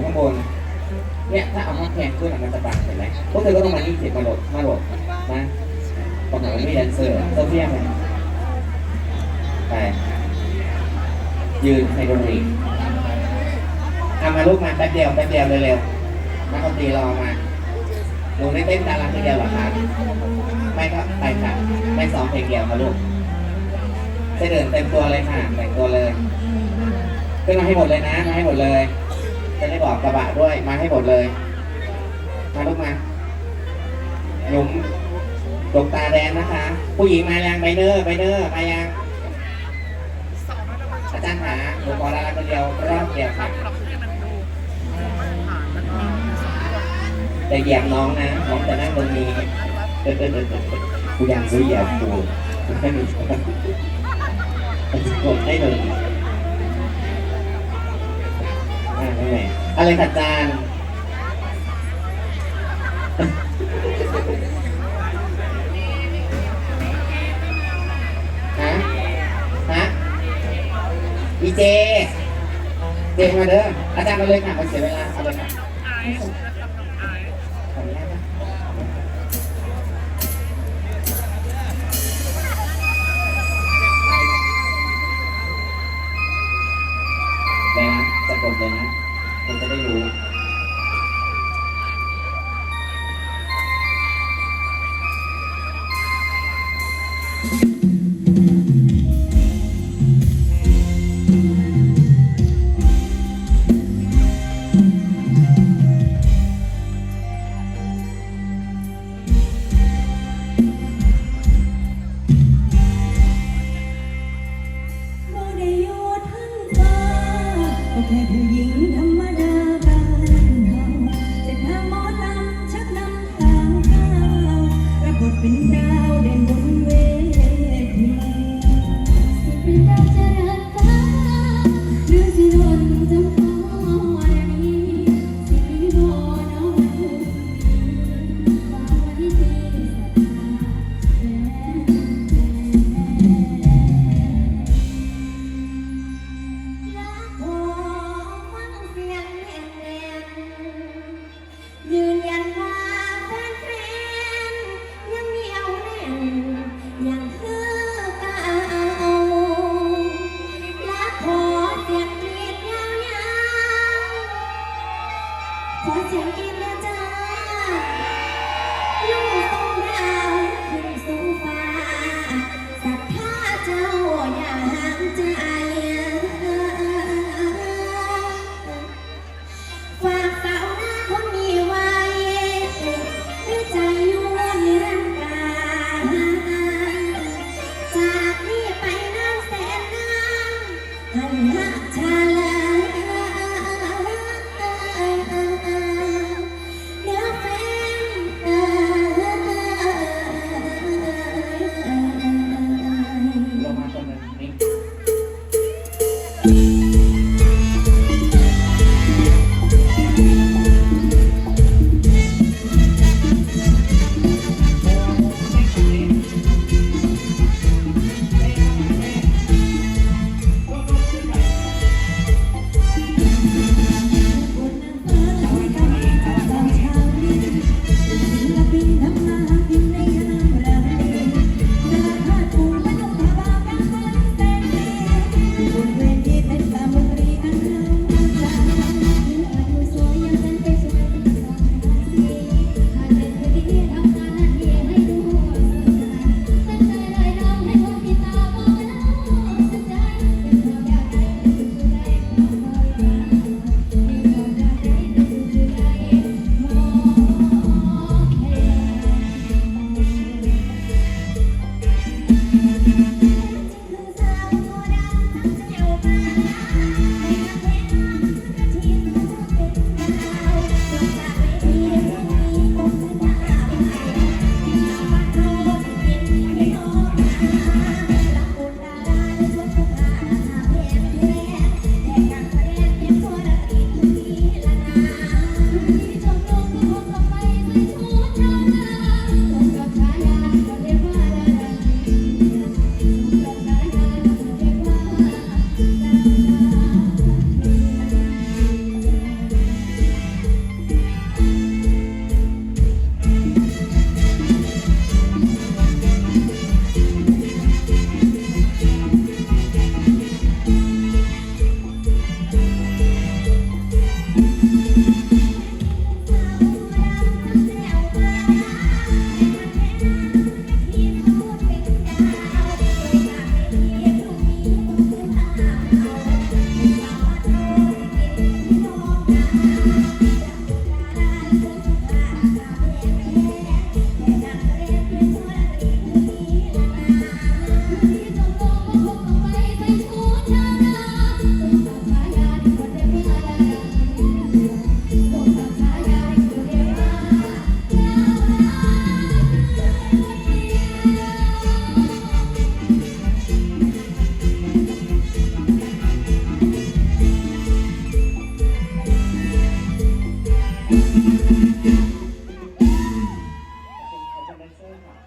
อยู่ข้างบน เนี่ยถ้าเอาห้องแพงขึ้นอะมันจะบังเห็นไหมพวกเธอก็ต้องมานี่เสร็จมาโหลดมาโหลดนะตรงไหนมันมีแดนเซอร์โซเฟียไหมไปยืนในดนตรีเอามาลูกมาแป๊บเดียวแป๊บเดียวเร็วๆนักดนตรีรอมาหนูได้เต้นตามรังทีเดียวเหรอคะไม่ก็ไปค่ะไม่ซ้อมเพลงเดียวค่ะลูกจะเดินเต็มตัวเลยค่ะแต่งตัวเลยขึ้นมาให้หมดเลยนะมาให้หมดเลย จะได้บอกกระบะด้วย มาให้หมดเลย มาลูกมาหนุ่มตกตาแดงนะคะ ผู้หญิงมายังไบเนอร์ไบเนอร์มายังอาจารย์หาหนูขอลาคนเดียวรอบเดียวค่ะแต่เหยียบน้องนะ น้องจะนั่งตรงนี้กูยังซื้อเหยียบกูกูให้หนูกดให้หนึ่งอ่าไม่ไห อะไรขัดจานฮะฮะอีเจ เจมาเด้ออาจารย์มาเลยค่ะมาเสียเวลาเอาเลยค่ะ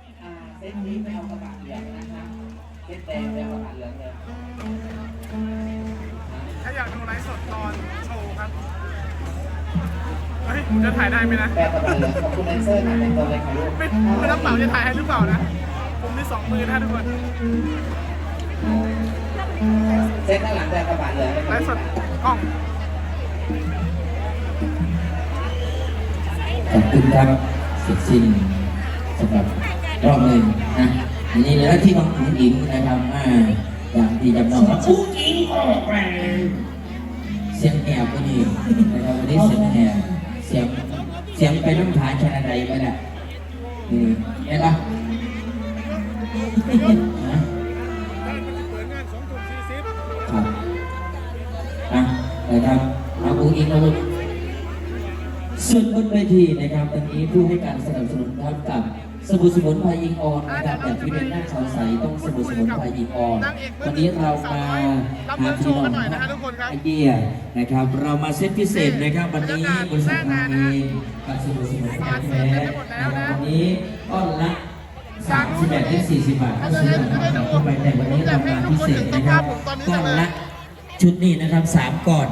อร์ค่ะอ่าเซตนี้ไม่เอากระบะเหลืองนะคะเซตแดงไม่เอากระบะเหลืองเลยถ้าอยากดูไลฟ์สดตอนโชว์ครับ เฮ้ย จะถ่ายได้ไหมนะ แปลกระบะเหลืองขอบคุณแดนเซอร์ค่ะเป็นตัวเลยค่ะลูกไม่ไม่รับเปล่าจะถ่ายให้หรือเปล่านะ ผมมีสองมือนะทุกคนเซตข้างหลังแปลกระบะเหลืองเลยไลค่ะฟ์สดกล้อง ขอบคุณครับเสร็จสิ้นสำหรับ รอบหนึ่งนะอันนี้เหลือที่น้องอุ๋งอิงนะครับอ่าอย่างที่จำนองครับอุ๋งอิงออกแรงเสียงแหบก็นี่นะครับวันนี้เสียงแหบเสียงเสียงไปน้ำผาชนะใดไปน่ะนี่เห็นปะฮะครับอะนะครับเอาอุ๋งอิงมาลูกส่วนบนเวทีนะครับวันนี้ผู้ให้การสนับสนุนครับกับ สบู่สมุนไพรอิงออนนะครับแบบที่เป็นหน้าชาวใสต้องสบู่สมุนไพรอิงออน วันนี้เรามาหาพี่น้องไอเดียนะครับ เรามาเซตพิเศษนะครับ วันนี้บริษัททางเองกับสบู่สมุนไพรแท้นะครับวันนี้ก้อนละ38ถึง40 บาทถ้าซื้อแบบเข้าไปแต่วันนี้เรามาพิเศษนะครับก้อนละชุดนี้นะครับสามก่อน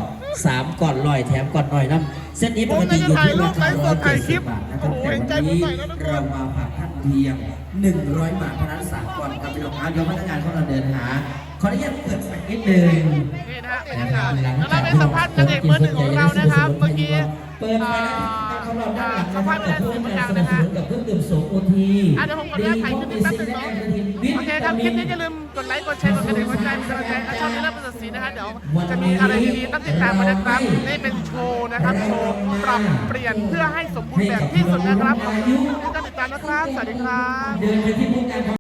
สามก่อนลอยแถมก่อนลอยน้ำเส้นนี้ปกติอยู่ที่ราคาร้อยเจ็ดสิบบาทนะครับแต่วันนี้เรามาผักท่าน เพียงหนึ่งร้อยบาทเท่านั้นสามก่อนครับพี่น้องครับเดี๋ยวพนักงานของเราเดินหาขออนุญาตเปิดสักนิดหนึ่งนี่นะฮะบรรยากาศแล้วเราไปสัมภาษณ์นางเอกเบอร์หนึ่งของเรานะครับ เมื่อกี้เปิดไปนะครับของเราด้านหลังสันะมคภารัษบณ์ไปกับแล้วเพื่อนเสียงการดังสนับสนุนกับเครื่องนะฮะดื่มโสโอทีอะเดี๋ยวผมขออนุญาตถ่ายคลิปนี้แป๊บนึงเนาะโอเคครั บคลิปนี้อย่าลืมกดไลค์กดแชร์กดกระดิ่งกดใจเป็นกำลังใจให้ช่องนี้เริ่มเป็นสีนะฮะเดี๋ยวจะมีอะไรดีๆต้องติดตามมานะครับนี่เป็นโชว์นะครับโชว์ปรับเปลี่ยนเพื่อให้สมบูรณ์แบบที่สุดนะครับขอบคุณที่ติดตามนะครับสวัสดีครับ